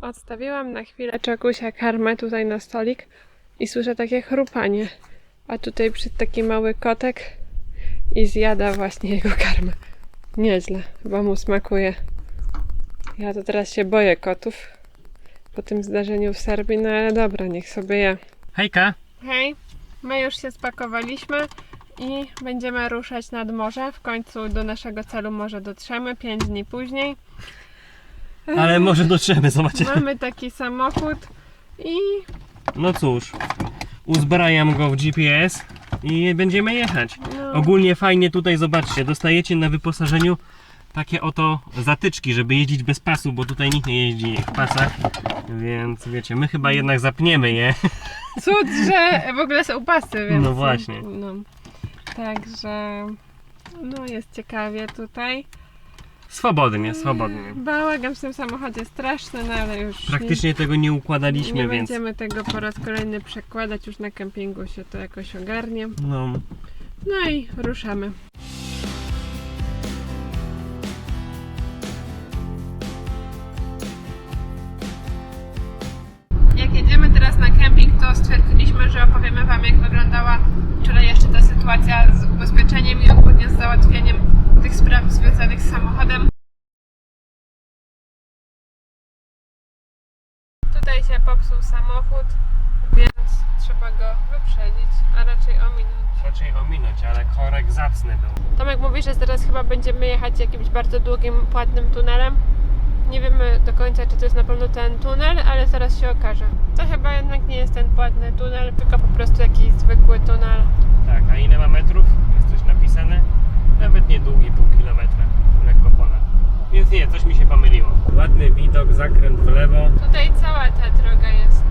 Odstawiłam na chwilę czakusia karmę tutaj na stolik i słyszę takie chrupanie. A tutaj przyszedł taki mały kotek i zjada właśnie jego karmę. Nieźle, chyba mu smakuje. Ja to teraz się boję kotów po tym zdarzeniu w Serbii, no ale dobra, niech sobie je. Hejka! Hej, my już się spakowaliśmy i będziemy ruszać nad morze. W końcu do naszego celu może dotrzemy, 5 dni później. Ale może dotrzemy, zobaczcie. Mamy taki samochód i No cóż, uzbrajam go w GPS i będziemy jechać. no, Ogólnie fajnie tutaj, zobaczcie, dostajecie na wyposażeniu takie oto zatyczki, żeby jeździć bez pasu, bo tutaj nikt nie jeździ w pasach. Więc wiecie, my chyba jednak zapniemy je. cud, że w ogóle są pasy, więc... No właśnie. No. Także... No jest ciekawie tutaj. Swobodnie, swobodnie. Bałagan w tym samochodzie straszny, no ale już Praktycznie tego nie nie, układaliśmy, nie więc... będziemy tego po raz kolejny przekładać. Już na kempingu się to jakoś ogarnie. No, No i ruszamy. Popsuł samochód, więc trzeba go wyprzedzić, a raczej ominąć. raczej ominąć, ale korek zacny był. Tomek mówi, że teraz chyba będziemy jechać jakimś bardzo długim, płatnym tunelem. Nie wiemy do końca, czy to jest na pewno ten tunel, ale zaraz się okaże. To chyba jednak nie jest ten płatny tunel, tylko po prostu jakiś zwykły tunel. Tak, a ile ma metrów? Jest coś napisane? Nawet niedługi, pół kilometra, lekko ponad. Więc nie, coś mi się pomyliło. Ładny widok, zakręt w lewo. Tutaj cała ta droga jest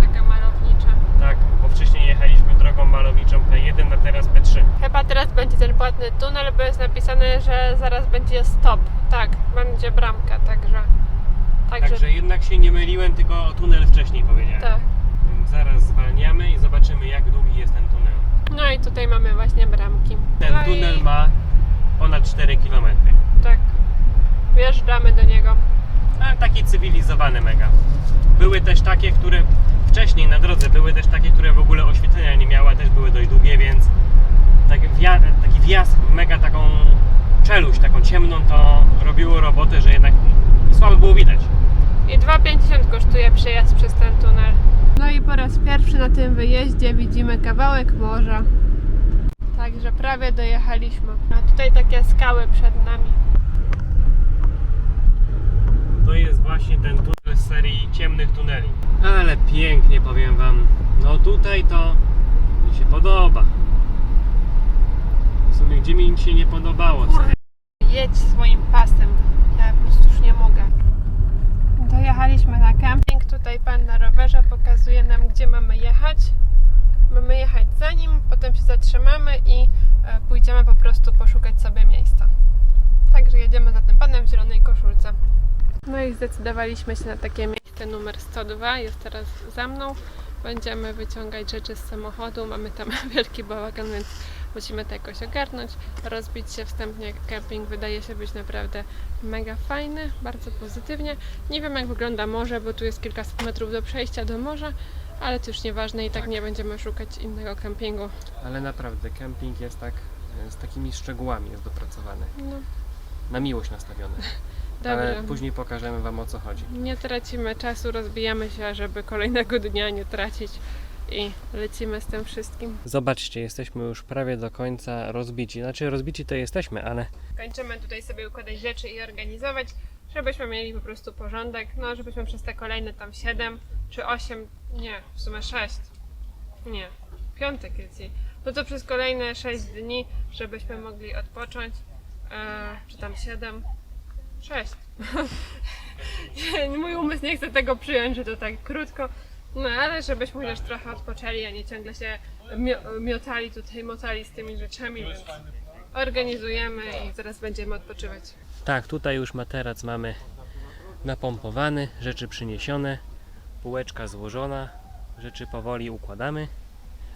taka malownicza. Tak, bo wcześniej jechaliśmy drogą malowiczą P1, a teraz P3. Chyba teraz będzie ten płatny tunel, bo jest napisane, że zaraz będzie stop. Tak, będzie bramka, także... Także, Także jednak się nie myliłem, tylko o tunel wcześniej powiedziałem. tak. Więc zaraz zwalniamy i zobaczymy jak długi jest ten tunel. No i tutaj mamy właśnie bramki. Ten No i- tunel ma ponad 4 km. Tak. Wjeżdżamy do niego. Ale taki cywilizowany mega. Były też takie, które wcześniej na drodze były też takie, które w ogóle oświetlenia nie miały, a też były dość długie, więc taki, wja- taki wjazd w mega taką czeluść, taką ciemną, to robiło robotę, że jednak słabo było widać. I 2,50 kosztuje przejazd przez ten tunel. No i po raz pierwszy na tym wyjeździe widzimy kawałek morza. Także prawie dojechaliśmy. A tutaj takie skały przed nami. To jest właśnie ten tunel z serii ciemnych tuneli. Ale pięknie powiem wam. No tutaj to mi się podoba. W sumie gdzie mi się nie podobało, nie? Jedź swoim pasem. Ja po prostu już nie mogę. Dojechaliśmy na kemping. Tutaj pan na rowerze pokazuje nam, gdzie mamy jechać. Mamy jechać za nim, potem się zatrzymamy i e, pójdziemy po prostu poszukać sobie miejsca. Także jedziemy za tym panem w zielonej koszulce. No i zdecydowaliśmy się na takie miejsce numer 102. Jest teraz za mną. Będziemy wyciągać rzeczy z samochodu. Mamy tam wielki bałagan, więc musimy to jakoś ogarnąć, rozbić się wstępnie. Camping wydaje się być naprawdę mega fajny, bardzo pozytywnie. Nie wiem jak wygląda morze, bo tu jest kilkaset metrów do przejścia do morza, ale to już nieważne i tak, Tak. nie będziemy szukać innego kempingu. Ale naprawdę, kemping jest tak, z takimi szczegółami jest dopracowany. No, Na miłość nastawiony. dobrze. Ale później pokażemy wam o co chodzi. Nie tracimy czasu, rozbijamy się, żeby kolejnego dnia nie tracić i lecimy z tym wszystkim. Zobaczcie, jesteśmy już prawie do końca rozbici. Znaczy rozbici to jesteśmy, ale Kończymy tutaj sobie układać rzeczy i organizować, żebyśmy mieli po prostu porządek, no żebyśmy przez te kolejne tam 7 czy 8, nie, w sumie 6, nie, piątek jest dzień, no to przez kolejne 6 dni, żebyśmy mogli odpocząć, e, czy tam 7, 6. Mój umysł nie chce tego przyjąć, że to tak krótko, no ale żebyśmy chociaż trochę odpoczęli, a nie ciągle się mio- miotali tutaj, motali z tymi rzeczami, więc organizujemy i zaraz będziemy odpoczywać. tak, tutaj już materac mamy napompowany, rzeczy przyniesione, półeczka złożona, rzeczy powoli układamy,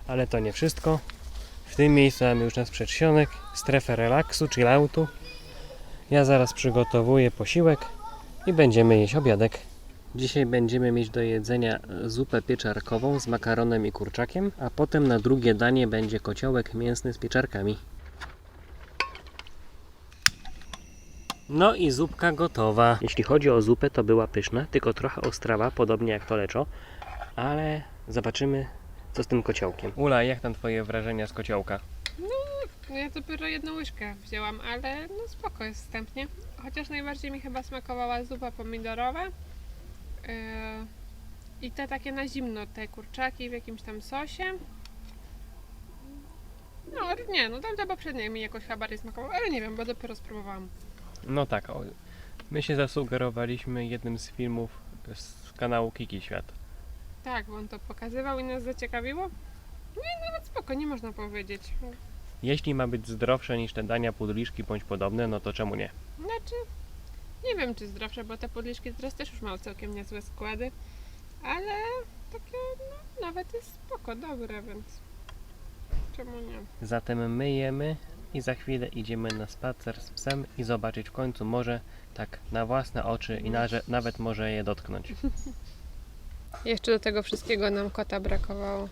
ale to nie wszystko. W tym miejscu mamy już nasz przedsionek, strefę relaksu, chilloutu. Ja zaraz przygotowuję posiłek i będziemy jeść obiadek. Dzisiaj będziemy mieć do jedzenia zupę pieczarkową z makaronem i kurczakiem, a potem na drugie danie będzie kociołek mięsny z pieczarkami. No i zupka gotowa. Jeśli chodzi o zupę, to była pyszna, tylko trochę ostrawa, podobnie jak to leczo, ale zobaczymy, co z tym kociołkiem. Ula, jak tam twoje wrażenia z kociołka? No ja dopiero jedną łyżkę wzięłam, ale no spoko jest wstępnie. Chociaż najbardziej mi chyba smakowała zupa pomidorowa. Yy, I te takie na zimno, te kurczaki w jakimś tam sosie. No nie, no tamte poprzednie mi jakoś chyba bardziej smakowało, ale nie wiem, bo dopiero spróbowałam. No tak, o, my się zasugerowaliśmy jednym z filmów z kanału Kiki Świat. Tak, bo on to pokazywał i nas zaciekawiło. No i nawet spoko, nie można powiedzieć. Jeśli ma być zdrowsze niż te dania pudliszki bądź podobne, no to czemu nie? Znaczy, nie wiem czy zdrowsze, bo te podliszki teraz też już mają całkiem niezłe składy, ale takie no, nawet jest spoko, dobre, więc czemu nie? Zatem my jemy i za chwilę idziemy na spacer z psem i zobaczyć w końcu może tak na własne oczy i naże, nawet może je dotknąć. Jeszcze do tego wszystkiego nam kota brakowało.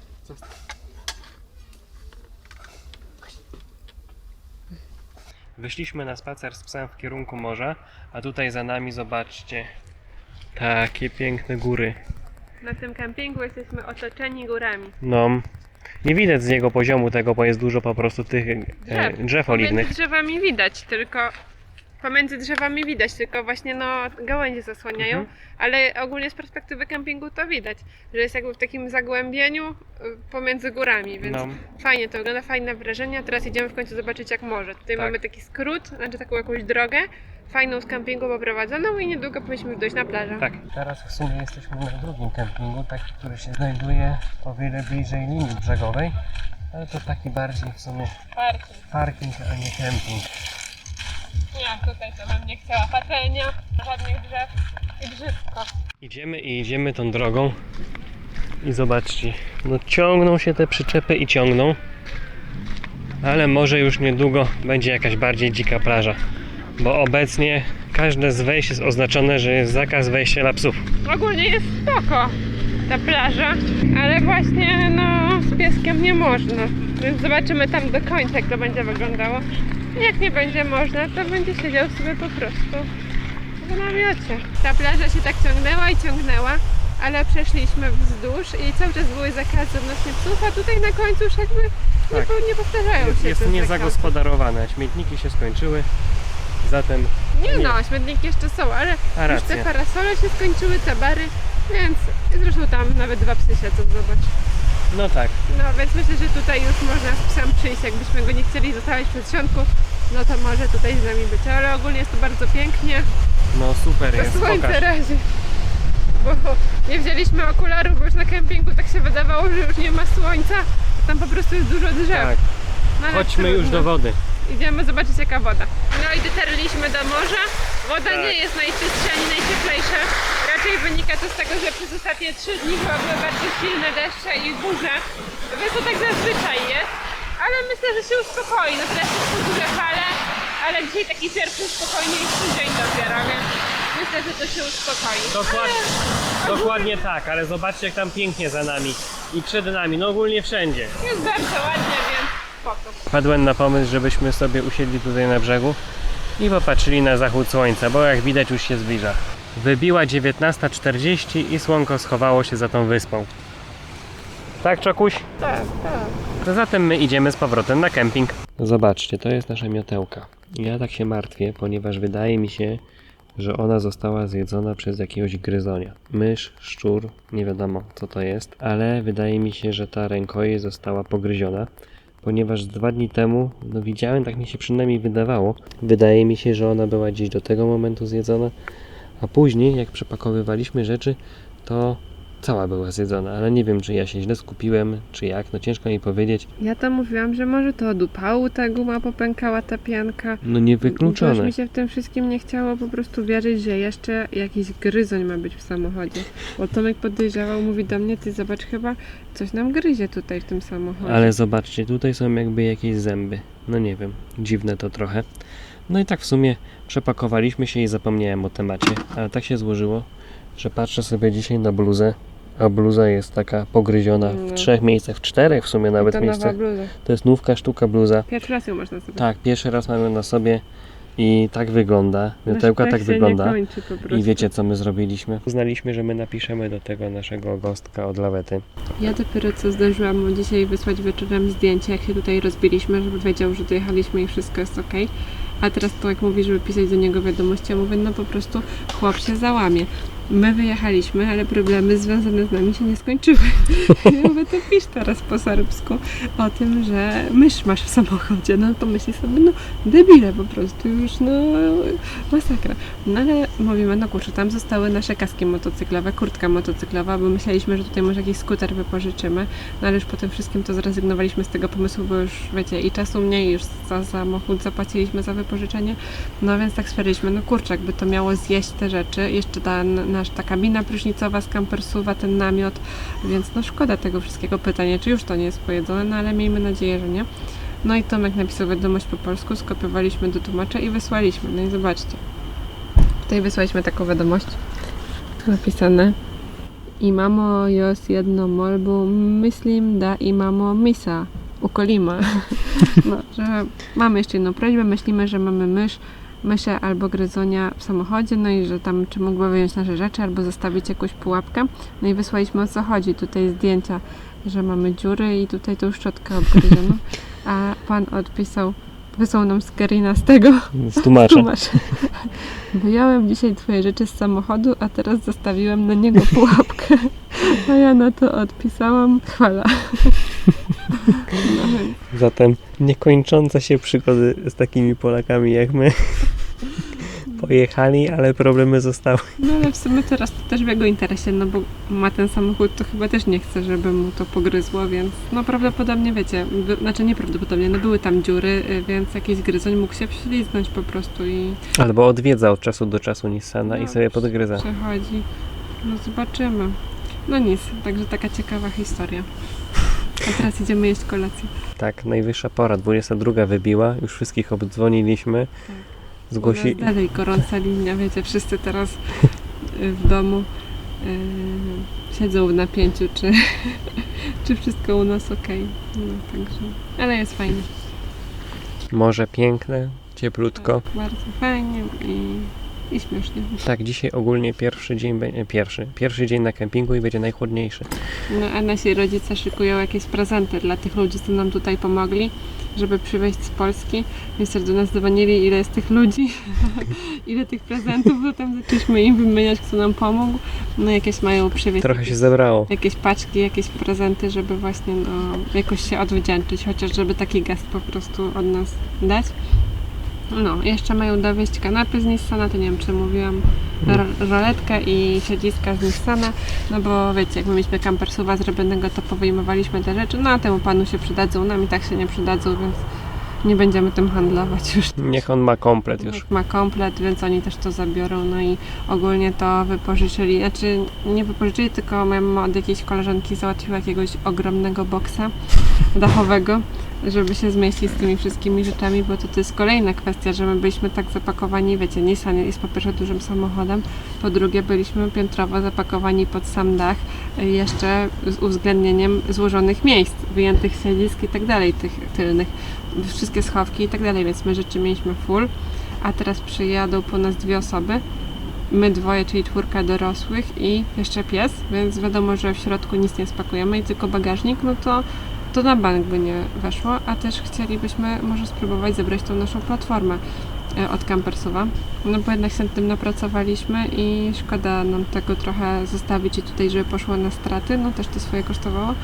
Wyszliśmy na spacer z psem w kierunku morza, a tutaj za nami zobaczcie takie piękne góry. Na tym kempingu jesteśmy otoczeni górami. No, nie widać z niego poziomu tego, bo jest dużo po prostu tych e, Drzew. drzew oliwnych. Pomiędzy drzewami widać, tylko pomiędzy drzewami widać, tylko właśnie no gałęzie zasłaniają, Mhm. ale ogólnie z perspektywy kempingu to widać, że jest jakby w takim zagłębieniu y, pomiędzy górami, więc No, fajnie to wygląda, fajne wrażenia. Teraz idziemy w końcu zobaczyć jak może. Tutaj Tak. mamy taki skrót, znaczy taką jakąś drogę, fajną z kempingu poprowadzoną i niedługo powinniśmy dojść na plażę. tak. Teraz w sumie jesteśmy na drugim kempingu, taki, który się znajduje o wiele bliżej linii brzegowej, ale to taki bardziej w sumie Parking. parking, a nie kemping. Ja tutaj to bym nie chciała patelnia, żadnych drzew i grzybko. Idziemy i idziemy tą drogą i zobaczcie, no ciągną się te przyczepy i ciągną, ale może już niedługo będzie jakaś bardziej dzika plaża, bo obecnie każde z wejść jest oznaczone, że jest zakaz wejścia dla psów. Ogólnie jest spoko ta plaża, ale właśnie no z pieskiem nie można. Więc zobaczymy tam do końca jak to będzie wyglądało. Jak nie będzie można, to będzie siedział sobie po prostu w namiocie. Ta plaża się tak ciągnęła i ciągnęła, ale przeszliśmy wzdłuż i cały czas były zakazy odnośnie psów, a tutaj na końcu już jakby nie, Tak. po- nie powtarzają Jest, się jest niezagospodarowane, śmietniki się skończyły, zatem Nie no, śmietniki jeszcze są, ale a już te parasole się skończyły, te bary, więc zresztą tam nawet dwa psy siedzą, zobacz. No tak, No więc myślę, że tutaj już można z psem przyjść, jakbyśmy go nie chcieli zostawiać przed świątku, no to może tutaj z nami być, ale ogólnie jest to bardzo pięknie, no super jest, słońce pokaż. razi. Bo nie wzięliśmy okularów, bo już na kempingu tak się wydawało, że już nie ma słońca, tam po prostu jest dużo drzew. Tak, No, ale chodźmy już trudno. do wody. Idziemy zobaczyć jaka woda. No i dotarliśmy do morza. Woda Tak. nie jest najczystsza ani najcieplejsza. Raczej wynika to z tego, że przez ostatnie trzy dni chyba były bardzo silne deszcze i burze. Więc to tak zazwyczaj jest. Ale myślę, że się uspokoi. No teraz są duże fale, ale dzisiaj taki pierwszy spokojniejszy dzień dopiero, więc myślę, że to się uspokoi. Dokładnie, dokładnie tak, ale zobaczcie jak tam pięknie za nami i przed nami, no ogólnie wszędzie. Jest bardzo ładnie, więc spoko. Wpadłem na pomysł, żebyśmy sobie usiedli tutaj na brzegu i popatrzyli na zachód słońca, bo jak widać już się zbliża. Wybiła 19.40 i słonko schowało się za tą wyspą. Tak, Czokuś? Tak, tak. Zatem my idziemy z powrotem na kemping. Zobaczcie, to jest nasza miotełka. Ja tak się martwię, ponieważ wydaje mi się, że ona została zjedzona przez jakiegoś gryzonia. Mysz, szczur, nie wiadomo co to jest, ale wydaje mi się, że ta rękojeść została pogryziona, ponieważ dwa dni temu, no widziałem, tak mi się przynajmniej wydawało, wydaje mi się, że ona była gdzieś do tego momentu zjedzona, a później jak przepakowywaliśmy rzeczy, to cała była zjedzona, ale nie wiem, czy ja się źle skupiłem, czy jak, no ciężko mi powiedzieć. Ja to mówiłam, że może to od upału ta guma popękała, ta pianka. No Już niewykluczone. mi się w tym wszystkim nie chciało po prostu wierzyć, że jeszcze jakiś gryzoń ma być w samochodzie. Bo Tomek podejrzewał, mówi do mnie, ty zobacz chyba coś nam gryzie tutaj w tym samochodzie. Ale zobaczcie, tutaj są jakby jakieś zęby. No nie wiem, dziwne to trochę. No i tak w sumie przepakowaliśmy się i zapomniałem o temacie, ale tak się złożyło, że patrzę sobie dzisiaj na bluzę, a bluza jest taka pogryziona w No. trzech miejscach, w czterech w sumie nawet to nowa miejscach. bluza. To jest nówka sztuka bluza. Pierwszy raz ją można sobie. Tak, pierwszy raz mamy na sobie i tak wygląda. Miotełka tak się wygląda. Nie kończy po prostu. I wiecie co my zrobiliśmy? Uznaliśmy, że my napiszemy do tego naszego gostka od lawety. Ja dopiero co zdążyłam mu dzisiaj wysłać wieczorem zdjęcie, jak się tutaj rozbiliśmy, żeby wiedział, że dojechaliśmy i wszystko jest ok. A teraz to jak mówi, żeby pisać do niego wiadomości, ja mówię, no po prostu chłop się załamie. My wyjechaliśmy, ale problemy związane z nami się nie skończyły. Ja mówię, to pisz teraz po serbsku o tym, że mysz masz w samochodzie. No to myśli sobie, no debile po prostu, już no masakra. No ale mówimy, no kurczę, tam zostały nasze kaski motocyklowe, kurtka motocyklowa, bo myśleliśmy, że tutaj może jakiś skuter wypożyczymy, no ale już po tym wszystkim to zrezygnowaliśmy z tego pomysłu, bo już wiecie, i czasu mniej już za samochód zapłaciliśmy za wypożyczenie, no więc tak stwierdziliśmy, no kurczę, jakby to miało zjeść te rzeczy, jeszcze ta, nasz, ta kabina prysznicowa z kampersuwa, ten namiot, więc no szkoda tego wszystkiego. Pytanie, czy już to nie jest pojedzone, no ale miejmy nadzieję, że nie. No i Tomek napisał wiadomość po polsku, skopiowaliśmy do tłumacza i wysłaliśmy. No i zobaczcie. Tutaj wysłaliśmy taką wiadomość. Napisane. Imamo još jedno molbu, mislim da imamo misa u kolima. No, że mamy jeszcze jedną prośbę, myślimy, że mamy mysz, myszę albo gryzonia w samochodzie, no i że tam czy mógłby wyjąć nasze rzeczy, albo zostawić jakąś pułapkę. No i wysłaliśmy o co chodzi. Tutaj zdjęcia, że mamy dziury i tutaj tą szczotkę obgryzioną. A pan odpisał, wysłał nam screena z tego, Z tłumaczem. Tłumacz. Wyjąłem dzisiaj twoje rzeczy z samochodu, a teraz zostawiłem na niego pułapkę. A ja na to odpisałam chwala. No, Zatem niekończące się przygody z takimi Polakami jak my. Pojechali, ale problemy zostały. no ale w sumie teraz to też w jego interesie, no bo ma ten samochód, to chyba też nie chce, żeby mu to pogryzło, więc no prawdopodobnie wiecie, by, znaczy nieprawdopodobnie, no były tam dziury, y, więc jakiś gryzoń mógł się wślizgnąć po prostu i Albo odwiedza od czasu do czasu Nissana i No, sobie podgryza. przechodzi. No zobaczymy. No nic, także taka ciekawa historia. A teraz idziemy jeść kolację. Tak, najwyższa pora. 22 wybiła, już wszystkich obdzwoniliśmy. Tak. Zgłosi... Dalej gorąca linia, wiecie, wszyscy teraz y, w domu y, siedzą w napięciu, czy, czy wszystko u nas ok. No, także, ale jest fajnie. Morze piękne, cieplutko. Tak, bardzo fajnie i, i śmiesznie. Tak, dzisiaj ogólnie pierwszy dzień, pierwszy, pierwszy dzień na kempingu i będzie najchłodniejszy. No, a nasi rodzice szykują jakieś prezenty dla tych ludzi, co nam tutaj pomogli, żeby przywieźć z Polski. Więc do nas dzwonili, ile jest tych ludzi, ile tych prezentów, to tam zaczęliśmy im wymieniać, kto nam pomógł. No jakieś mają przywieźć Trochę jakieś, się zebrało. jakieś paczki, jakieś prezenty, żeby właśnie no, jakoś się odwdzięczyć, chociaż żeby taki gest po prostu od nas dać. No, jeszcze mają dowieść kanapy z Nissana, to nie wiem czy mówiłam, ro- roletkę i siedziska z Nissana, no bo wiecie, jak my mieliśmy kampersuwa zrobionego, to powyjmowaliśmy te rzeczy, no a temu panu się przydadzą, nam i tak się nie przydadzą, więc nie będziemy tym handlować już. Niech on ma komplet już. Jak ma komplet, więc oni też to zabiorą, no i ogólnie to wypożyczyli, znaczy nie wypożyczyli, tylko mama od jakiejś koleżanki załatwiła jakiegoś ogromnego boksa dachowego, żeby się zmieścić z tymi wszystkimi rzeczami, bo to, to jest kolejna kwestia, że my byliśmy tak zapakowani, wiecie, Nissan jest po pierwsze dużym samochodem, po drugie byliśmy piętrowo zapakowani pod sam dach, y, jeszcze z uwzględnieniem złożonych miejsc, wyjętych siedzisk i tak dalej, tych tylnych, wszystkie schowki i tak dalej, więc my rzeczy mieliśmy full, a teraz przyjadą po nas dwie osoby, my dwoje, czyli czwórka dorosłych i jeszcze pies, więc wiadomo, że w środku nic nie spakujemy i tylko bagażnik, no to to na bank by nie weszło, a też chcielibyśmy może spróbować zebrać tą naszą platformę od Campersuwa, no bo jednak się tym napracowaliśmy i szkoda nam tego trochę zostawić i tutaj, żeby poszło na straty, no też to swoje kosztowało.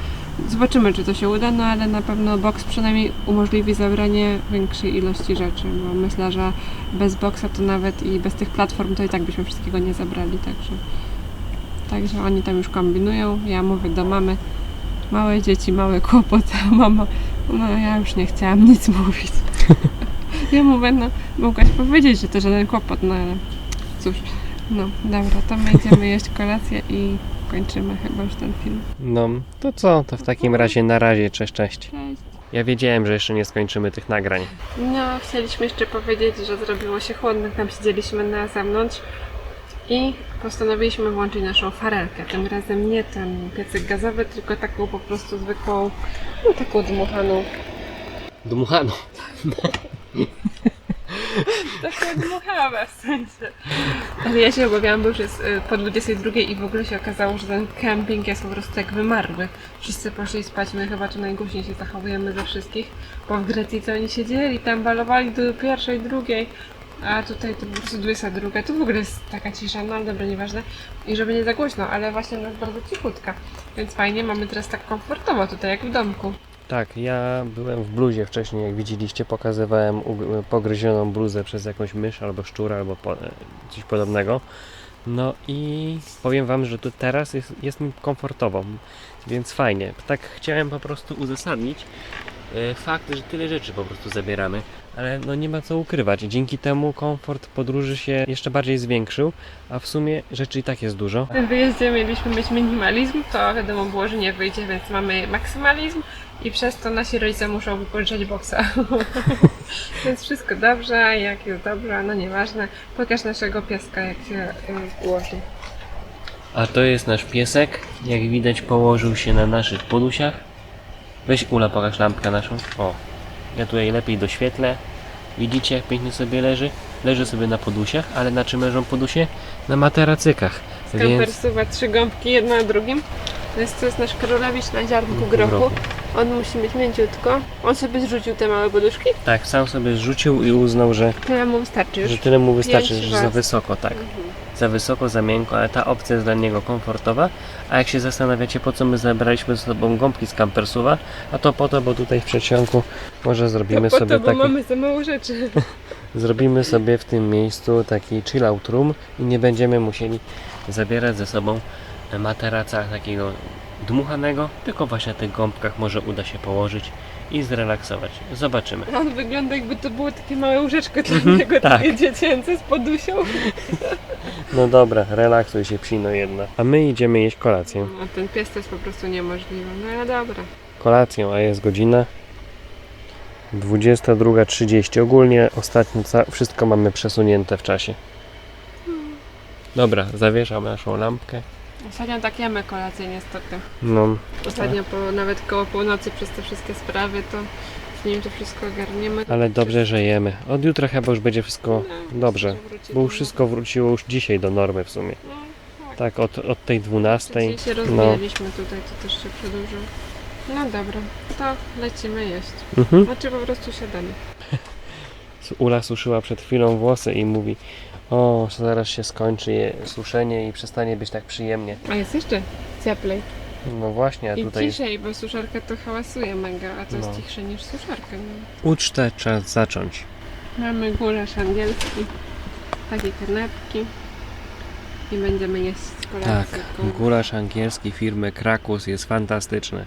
Zobaczymy, czy to się uda, no ale na pewno box przynajmniej umożliwi zabranie większej ilości rzeczy, bo myślę, że bez boxa to nawet i bez tych platform to i tak byśmy wszystkiego nie zabrali, także także oni tam już kombinują, ja mówię do mamy, małe dzieci, mały kłopot, a mama, no ja już nie chciałam nic mówić. Ja mówię, no mogłaś powiedzieć, że to żaden kłopot, no ale cóż, no dobra, to my idziemy jeść kolację i kończymy chyba już ten film. No, to co? To w takim razie na razie, cześć, cześć. Cześć! Ja wiedziałem, że jeszcze nie skończymy tych nagrań. No, chcieliśmy jeszcze powiedzieć, że zrobiło się chłodno, tam siedzieliśmy na zewnątrz I postanowiliśmy włączyć naszą farelkę. Tym razem nie ten piecyk gazowy, tylko taką po prostu zwykłą, no taką dmuchaną. Dmuchano. Taka dmuchała w sensie. Ale ja się obawiałam, bo już jest y, po 22 i w ogóle się okazało, że ten kemping jest po prostu jak wymarły. Wszyscy poszli spać, my chyba tu najgłośniej się zachowujemy ze wszystkich, bo w Grecji to oni siedzieli, tam balowali do pierwszej, drugiej, a tutaj to po prostu 22. Tu w ogóle jest taka cisza, no ale dobra, nieważne. I żeby nie za głośno, ale właśnie ona jest bardzo cichutka. Więc fajnie, mamy teraz tak komfortowo tutaj, jak w domku. Tak, ja byłem w bluzie wcześniej, jak widzieliście, pokazywałem pogryzioną bluzę przez jakąś mysz albo szczura albo po, coś podobnego. No i powiem Wam, że tu teraz jest, jest mi komfortowo, więc fajnie. Tak chciałem po prostu uzasadnić e, fakt, że tyle rzeczy po prostu zabieramy, ale no nie ma co ukrywać. Dzięki temu komfort podróży się jeszcze bardziej zwiększył, a w sumie rzeczy i tak jest dużo. W tym wyjeździe mieliśmy mieć minimalizm, to wiadomo było, że nie wyjdzie, więc mamy maksymalizm i przez to nasi rodzice muszą wypożyczać boksa. więc wszystko dobrze, jak jest dobrze, no nieważne. Pokaż naszego pieska, jak się y, ułoży. A to jest nasz piesek. Jak widać położył się na naszych podusiach. Weź Ula, pokaż lampkę naszą. O, ja tutaj lepiej doświetlę. Widzicie jak pięknie sobie leży? Leży sobie na podusiach, ale na czym leżą podusie? Na materacykach. Więc Skampersuwa trzy gąbki, jedna na drugim. To jest, to jest nasz królewicz na ziarnku grochu. grochu. On musi mieć mięciutko. On sobie zrzucił te małe poduszki. tak, sam sobie zrzucił i uznał, że, Tyle mu wystarczy już. że tyle mu wystarczy, Pięć że za wysoko, tak. Mhm. Za wysoko, za miękko, ale ta opcja jest dla niego komfortowa. A jak się zastanawiacie, po co my zabraliśmy ze sobą gąbki z kampersuwa, a to po to, bo tutaj w przedsionku może zrobimy po sobie to, bo taki... mamy za mało rzeczy. Zrobimy sobie w tym miejscu taki chill out room i nie będziemy musieli zabierać ze sobą materaca takiego dmuchanego, tylko właśnie na tych gąbkach może uda się położyć i zrelaksować. Zobaczymy. On wygląda jakby to było takie małe łóżeczko dla niego, tak. takie dziecięce z podusią. No dobra, relaksuj się psino jedna. A my idziemy jeść kolację. A ten pies to jest po prostu niemożliwe. No ale dobra. Kolację, a jest godzina 22.30. Ogólnie ostatnio wszystko mamy przesunięte w czasie. Dobra, zawieszam naszą lampkę. Ostatnio tak jemy kolację niestety. No, Ostatnio po, nawet koło północy przez te wszystkie sprawy to z nim to wszystko ogarniemy. ale dobrze, że jemy. Od jutra chyba już będzie wszystko No, dobrze. Bo już wszystko wróciło już dzisiaj do normy w sumie. No, tak. Tak, od, od tej 12. Dzisiaj się rozwijaliśmy tutaj, to też się przedłużył. No dobra, to lecimy jeść. Mhm. Znaczy po prostu siadamy. Ula suszyła przed chwilą włosy i mówi o, zaraz się skończy je suszenie i przestanie być tak przyjemnie. A jest jeszcze cieplej. No właśnie, a I tutaj ciszej, bo suszarka to hałasuje mega, a to jest No. cichsze niż suszarka. No. ucztę czas zacząć. Mamy gulasz angielski, takie kanapki i będziemy jeść z kolacją. Tak, gulasz angielski firmy Krakus jest fantastyczny.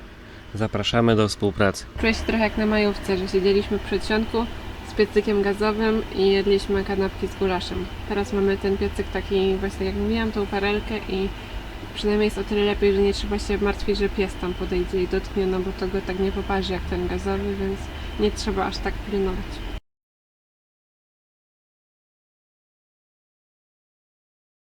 Zapraszamy do współpracy. Czuję się trochę jak na majówce, że siedzieliśmy w przedsionku z piecykiem gazowym i jedliśmy kanapki z gulaszem. Teraz mamy ten piecyk taki, właśnie jak mówiłam, tą parelkę i przynajmniej jest o tyle lepiej, że nie trzeba się martwić, że pies tam podejdzie i dotknie, no bo to go tak nie poparzy jak ten gazowy, więc nie trzeba aż tak pilnować.